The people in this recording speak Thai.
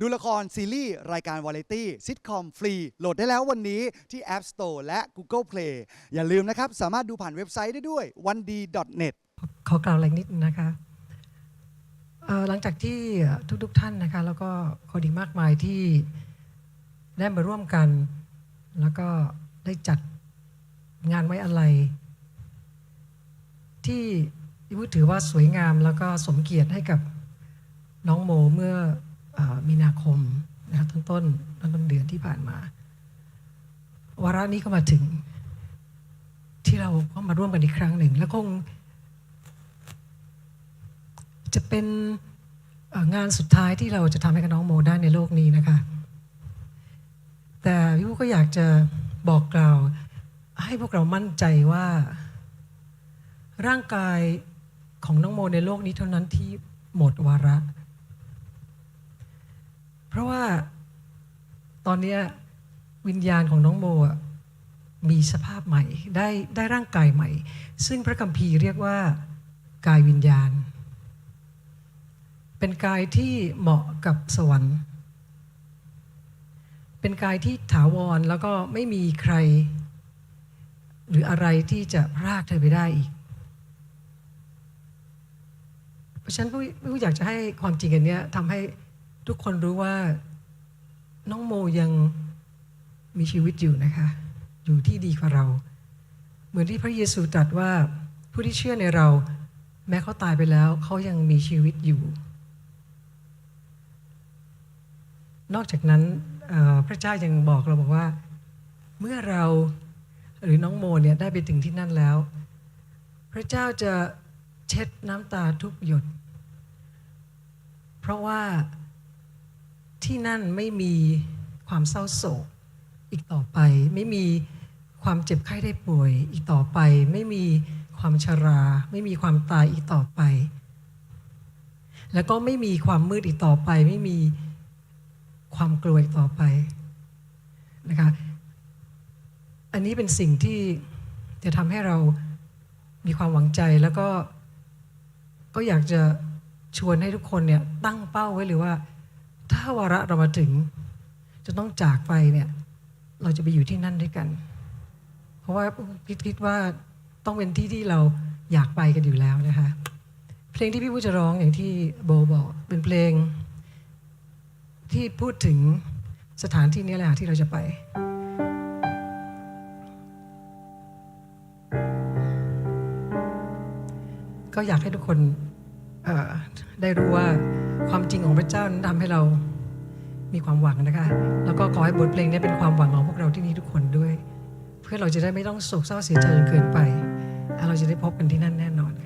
ดูละครซีรีส์รายการวาไรตี้ซิทคอมฟรีโหลดได้แล้ววันนี้ที่ App Store และ Google Play อย่าลืมนะครับ สามารถดูผ่านเว็บไซต์ได้ด้วย1 d net ขอกล่าวอะไรนิดนะคะเอ่อหลังจากที่ทุกๆท่านนะคะแล้วก็คนอีกมากมายที่ได้มาร่วมกัน แล้วก็ได้จัดงานไว้อะไร ที่พูดถือว่าสวยงามแล้วก็สมเกียรติให้กับน้องโมเมื่อ มีนาคมนะคะต้นต้นต้นต้นเดือนที่ผ่านมาวาระนี้ก็มาถึง ที่เราก็มาร่วมกันอีกครั้งหนึ่ง และคง จะเป็นงานสุดท้ายที่เราจะทำให้กับน้องโมได้ในโลกนี้นะคะ แต่พี่ผู้ก็อยากจะบอกกล่าว ให้พวกเรามั่นใจว่า ร่างกายของน้องโมในโลกนี้เท่านั้นที่หมดวาระ ราะว่าตอนนี้วิญญาณของน้องโมมีสภาพใหม่ได้ได้ร่างกายใหม่ ซึ่งพระคัมภีร์เรียกว่ากายวิญญาณ เป็นกายที่เหมาะกับสวรรค์ เป็นกายที่ถาวรแล้วก็ไม่มีใคร หรืออะไรที่จะพรากเธอไปได้อีกเพราะฉะนั้นผู้อยากจะให้ความจริงอันนี้ทำให้ ทุกคนรู้ว่าน้องโมยังมีชีวิตอยู่นะคะ อยู่ที่ดีกว่าเรา เหมือนที่พระเยซูตรัสว่าผู้ที่เชื่อในเรา แม้เขาตายไปแล้วเขายังมีชีวิตอยู่ นอกจากนั้นพระเจ้ายังบอกเราบอกว่า เมื่อเราหรือน้องโมเนี่ยได้ไปถึงที่นั่นแล้ว พระเจ้าจะเช็ดน้ำตาทุกหยด เพราะว่า ที่นั่นไม่มีความเศร้าโศก อีกต่อไปไม่มีความเจ็บไข้ได้ป่วย อีกต่อไปไม่มีความชรา ไม่มีความตายอีกต่อไป แล้วก็ไม่มีความมืดอีกต่อไป ไม่มีความกลัวอีกต่อไปนะคะอันนี้เป็นสิ่งที่จะทำให้เรามีความหวังใจแล้วก็ก็อยากจะชวนให้ทุกคนเนี่ยตั้งเป้าไว้เลยว่า ถ้าวาระเรามาถึง จะต้องจากไปเนี่ยเราจะไปอยู่ที่นั่นด้วยกัน เพราะว่าคิดคิดว่าต้องเป็นที่ที่เราอยากไปกันอยู่แล้วนะคะ เพลงที่พี่ผู้จะร้องอย่างที่โบบอกเป็นเพลง ที่พูดถึงสถานที่นี้แหละที่เราจะไปก็อยากให้ทุกคน ได้รู้ว่าความจริงของพระเจ้านั้นทำให้เรามีความหวังนะคะ แล้วก็ขอให้บทเพลงนี้เป็นความหวังของพวกเราที่นี่ทุกคนด้วย เพื่อเราจะได้ไม่ต้องโศกเศร้าเสียใจจนเกินไป เราจะได้พบกันที่นั่นแน่นอนค่ะ